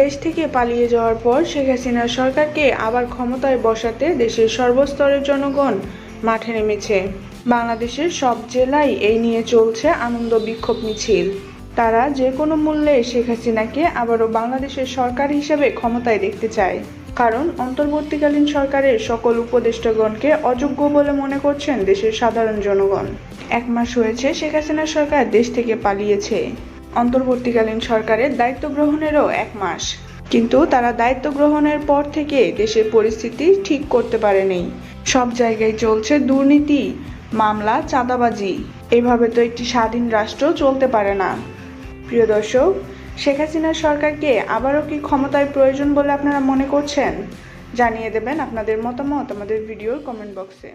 দেশ থেকে পালিয়ে যাওয়ার পর শেখ হাসিনা সরকারকে আবার ক্ষমতায় বসাতে দেশের সর্বস্তরের জনগণ মাঠে নেমেছে। বাংলাদেশের সব জেলায় এই নিয়ে চলছে আনন্দ বিক্ষোভ মিছিল। তারা যে কোনো মূল্যে শেখ হাসিনাকে আবারও বাংলাদেশের সরকার হিসেবে ক্ষমতায় দেখতে চায়। কারণ অন্তর্বর্তীকালীন সরকারের সকল উপদেষ্টাগণকে অযোগ্য বলে মনে করছেন দেশের সাধারণ জনগণ। এক মাস হয়েছে শেখ হাসিনার সরকার দেশ থেকে পালিয়েছে। অন্তর্বর্তীকালীন সরকারের দায়িত্ব গ্রহণেরও এক মাস। কিন্তু তারা দায়িত্ব গ্রহণের পর থেকে দেশের পরিস্থিতি ঠিক করতে পারেনি। সব জায়গায় চলছে দুর্নীতি, মামলা, চাঁদাবাজি। এভাবে তো একটি স্বাধীন রাষ্ট্র চলতে পারে না। প্রিয় দর্শক, শেখ হাসিনা সরকারকে আবারও কি ক্ষমতায় প্রয়োজন বলে আপনারা মনে করছেন? জানিয়ে দেবেন আপনাদের মতামত আমাদের ভিডিওর কমেন্ট বক্সে